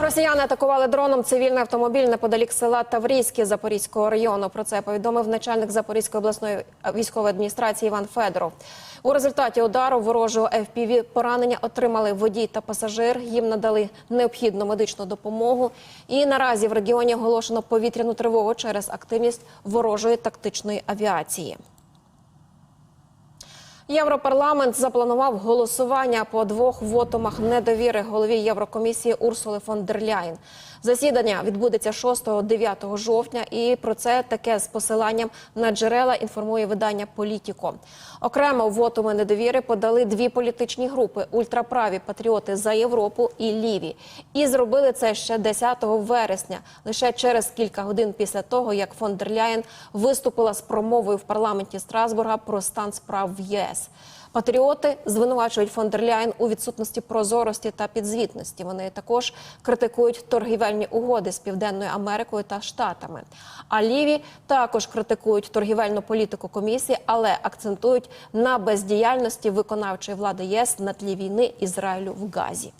Росіяни атакували дроном цивільний автомобіль неподалік села Таврійське Запорізького району. Про це повідомив начальник Запорізької обласної військової адміністрації Іван Федоров. У результаті удару ворожого FPV поранення отримали водій та пасажир. Їм надали необхідну медичну допомогу. І наразі в регіоні оголошено повітряну тривогу через активність ворожої тактичної авіації. Європарламент запланував голосування по двох вотумах недовіри голові Єврокомісії Урсули фон дер Ляєн. Засідання відбудеться 6-9 жовтня, і про це таке з посиланням на джерела інформує видання Політіко. Окремо вотуми недовіри подали дві політичні групи: ультраправі патріоти за Європу і ліві. І зробили це ще 10 вересня, лише через кілька годин після того, як фон дер Ляєн виступила з промовою в парламенті Страсбурга про стан справ в ЄС. Патріоти звинувачують фон дер Ляйн у відсутності прозорості та підзвітності. Вони також критикують торгівельні угоди з Південною Америкою та Штатами. А ліві також критикують торгівельну політику комісії, але акцентують на бездіяльності виконавчої влади ЄС на тлі війни Ізраїлю в Газі.